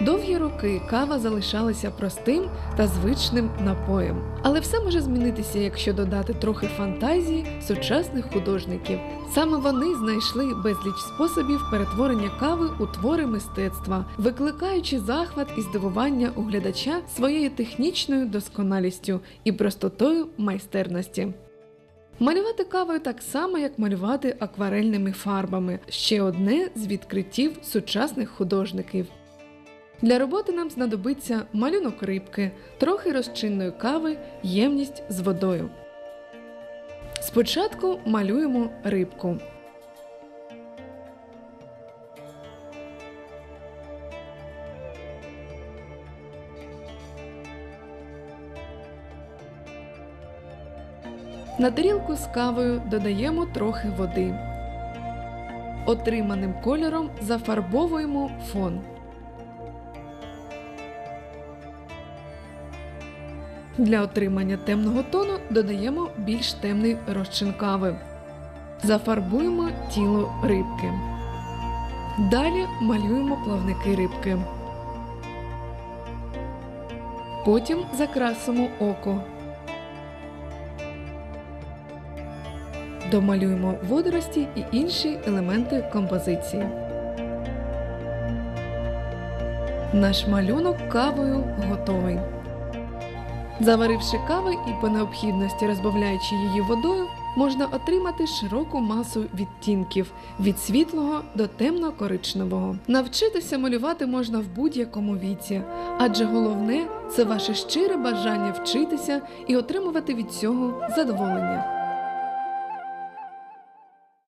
Довгі роки кава залишалася простим та звичним напоєм. Але все може змінитися, якщо додати трохи фантазії сучасних художників. Саме вони знайшли безліч способів перетворення кави у твори мистецтва, викликаючи захват і здивування у глядача своєю технічною досконалістю і простотою майстерності. Малювати кавою так само, як малювати акварельними фарбами ще одне з відкриттів сучасних художників. Для роботи нам знадобиться малюнок рибки, трохи розчинної кави, ємність з водою. Спочатку малюємо рибку. На тарілку з кавою додаємо трохи води. Отриманим кольором зафарбовуємо фон. Для отримання темного тону додаємо більш темний розчин кави. Зафарбуємо тіло рибки. Далі малюємо плавники рибки. Потім закрасимо око. Домалюємо водорості і інші елементи композиції. Наш малюнок кавою готовий. Заваривши кави і по необхідності розбавляючи її водою, можна отримати широку масу відтінків від світлого до темно-коричневого. Навчитися малювати можна в будь-якому віці, адже головне це ваше щире бажання вчитися і отримувати від цього задоволення.